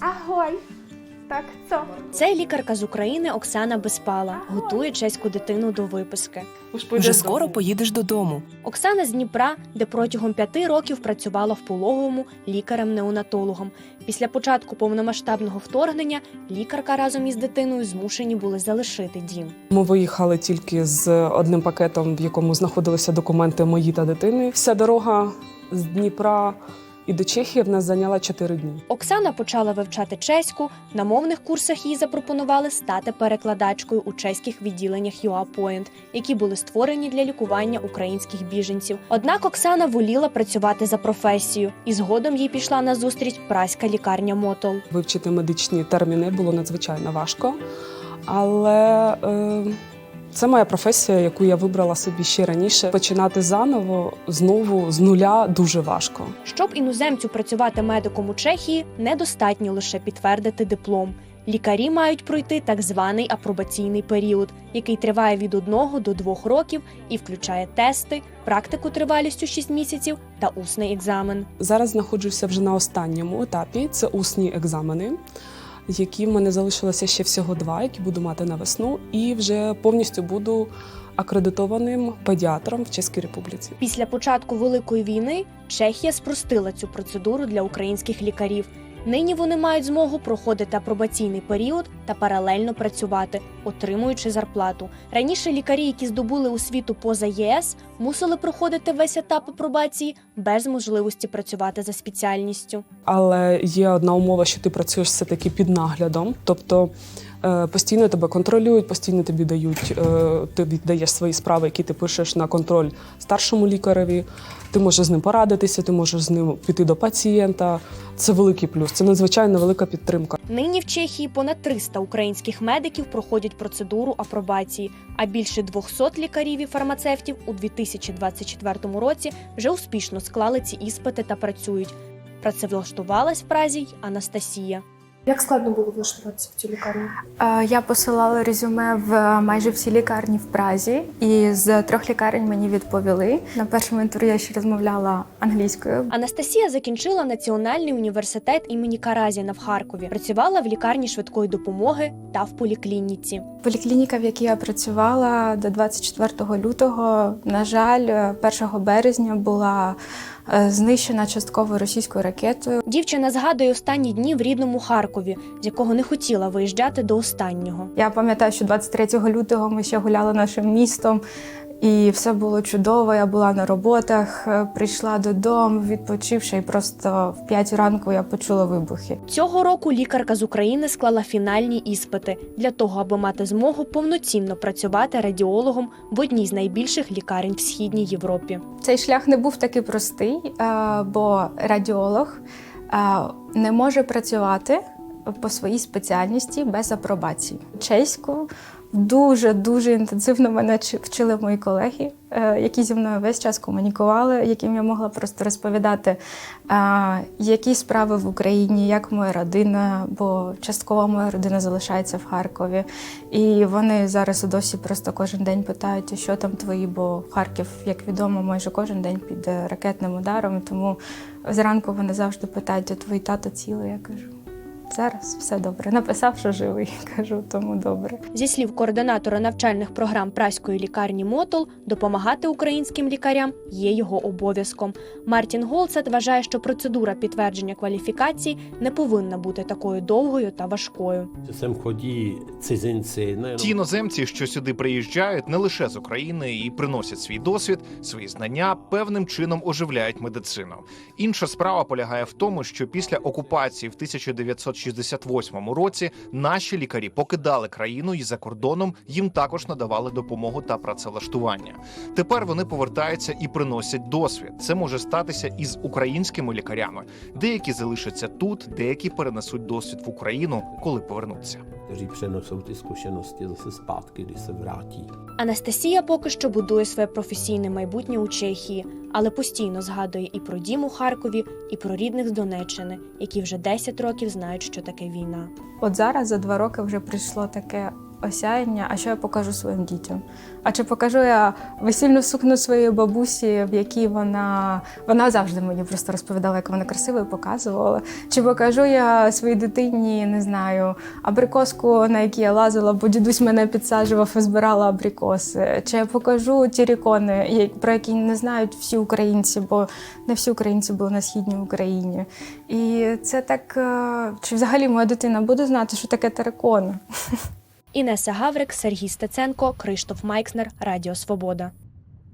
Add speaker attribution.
Speaker 1: Агой. Так, co?
Speaker 2: Це лікарка з України Оксана Безпала готує чеську дитину до виписки.
Speaker 3: Вже скоро поїдеш додому.
Speaker 2: Оксана з Дніпра, де протягом п'яти років працювала в пологовому лікарем-неонатологом. Після початку повномасштабного вторгнення лікарка разом із дитиною змушені були залишити дім.
Speaker 3: Ми виїхали тільки з одним пакетом, в якому знаходилися документи мої та дитини. Вся дорога з Дніпра і до Чехії в нас зайняла 4 дні.
Speaker 2: Оксана почала вивчати чеську. На мовних курсах їй запропонували стати перекладачкою у чеських відділеннях UAPoint, які були створені для лікування українських біженців. Однак Оксана воліла працювати за професією, і згодом їй пішла на зустріч праська лікарня Мотол.
Speaker 3: Вивчити медичні терміни було надзвичайно важко, але е, це моя професія, яку я вибрала собі ще раніше. Починати заново знову з нуля дуже важко.
Speaker 2: Щоб іноземцю працювати медиком у Чехії, недостатньо лише підтвердити диплом. Лікарі мають пройти так званий апробаційний період, який триває від 1 до 2 років і включає тести, практику тривалістю 6 місяців та усний екзамен.
Speaker 3: Зараз знаходжуся вже на останньому етапі. Це усні екзамени, які в мене залишилося ще всього два, які буду мати на весну, і вже повністю буду акредитованим педіатром в Чеській Республіці.
Speaker 2: Після початку великої війни Чехія спростила цю процедуру для українських лікарів. Нині вони мають змогу проходити апробаційний період та паралельно працювати, отримуючи зарплату. Раніше лікарі, які здобули освіту поза ЄС, мусили проходити весь етап апробації без можливості працювати за спеціальністю.
Speaker 3: Але є одна умова, що ти працюєш все таки під наглядом, тобто. Е, Постійно тебе контролюють, постійно тобі дають, е, ти віддаєш свої справи, які ти пишеш на контроль старшому лікареві. Ти можеш з ним порадитися, ти можеш з ним піти до пацієнта. Це великий плюс, це надзвичайно велика підтримка.
Speaker 2: Нині в Чехії понад 300 українських медиків проходять процедуру апробації, а більше 200 лікарів і фармацевтів у 2024 році вже успішно склали ці іспити та працюють. Працевлаштувалась в Празі й Анастасія.
Speaker 1: Як складно було влаштуватися в цю лікарню?
Speaker 4: Е, Я посилала резюме в майже всі лікарні в Празі, і з трьох лікарень мені відповіли. На першому інтерв'ю я ще розмовляла англійською.
Speaker 2: Анастасія закінчила Національний університет імені Каразіна в Харкові. Працювала в лікарні швидкої допомоги та в поліклініці.
Speaker 4: Поліклініка, в якій я працювала до 24 лютого, на жаль, 1 березня була е, знищена частково російською ракетою.
Speaker 2: Дівчина згадує останні дні в рідному Харкові, з якого не хотіла виїжджати до останнього.
Speaker 4: Я пам'ятаю, що 23 лютого ми ще гуляли нашим містом. І все було чудово. Я була на роботах, е, прийшла додому, відпочивши, і просто в 5 ранку я почула вибухи.
Speaker 2: Цього року лікарка з України склала фінальні іспити для того, аби мати змогу повноцінно працювати радіологом в одній з найбільших лікарень в східній Європі.
Speaker 4: Цей шлях не був такий простий, е, бо радіолог е, не може працювати по своїй спеціальності без апробації. Чеську дуже дуже інтенсивно мене чи- вчили мої колеги, е, які зі мною весь час комунікували, яким я могла просто розповідати, е, які справи в Україні, як моя родина, бо частково моя родина залишається в Харкові. І вони зараз досі просто кожен день питають, що там твої, бо Харків, як відомо, майже кожен день під ракетним ударом. Тому зранку вони завжди питають, твій тато цілий? Я кажу. Зараз все добре. Написав, що живий. Кажу, тому добре.
Speaker 2: Зі слів координатора навчальних програм праської лікарні Мотол, допомагати українським лікарям є його обов'язком. Мартін Голцет вважає, що процедура підтвердження кваліфікації не повинна бути такою довгою та важкою.
Speaker 5: Ті іноземці, що сюди приїжджають не лише з України і приносять свій досвід, свої знання, певним чином оживляють медицину. Інша справа полягає в тому, що після окупації в 1968 році наші лікарі покидали країну і за кордоном їм також надавали допомогу та працевлаштування. Тепер вони повертаються і приносять досвід. Це може статися і з українськими лікарями. Деякі залишаться тут, деякі перенесуть досвід в Україну, коли повернуться.
Speaker 6: kteří přenosou ty zkušenosti zase zpátky, když se vrátí.
Speaker 2: Анастасія поки що будує своє професійне майбутнє у Чехії, але постійно згадує і про дім у Харкові, і про рідних з Донеччини, які вже 10 років знають, що таке війна.
Speaker 4: От зараз за два роки вже прийшло таке осяяння, а що я покажу своїм дітям? А чи покажу я весільну сукню своєї бабусі, в якій вона вона завжди мені просто розповідала, як вона красиво і показувала. Чи покажу я своїй дитині, не знаю, абрикоску, на якій я лазила, бо дідусь мене підсаджував і збирала абрикоси. Чи я покажу ті рікони, про які не знають всі українці, бо не всі українці були на східній Україні. І це так, е, чи взагалі моя дитина буде знати, що таке терикони?
Speaker 2: Інеса Гаврик, Сергій Стеценко, Криштоф Майкснер, Радіо Свобода.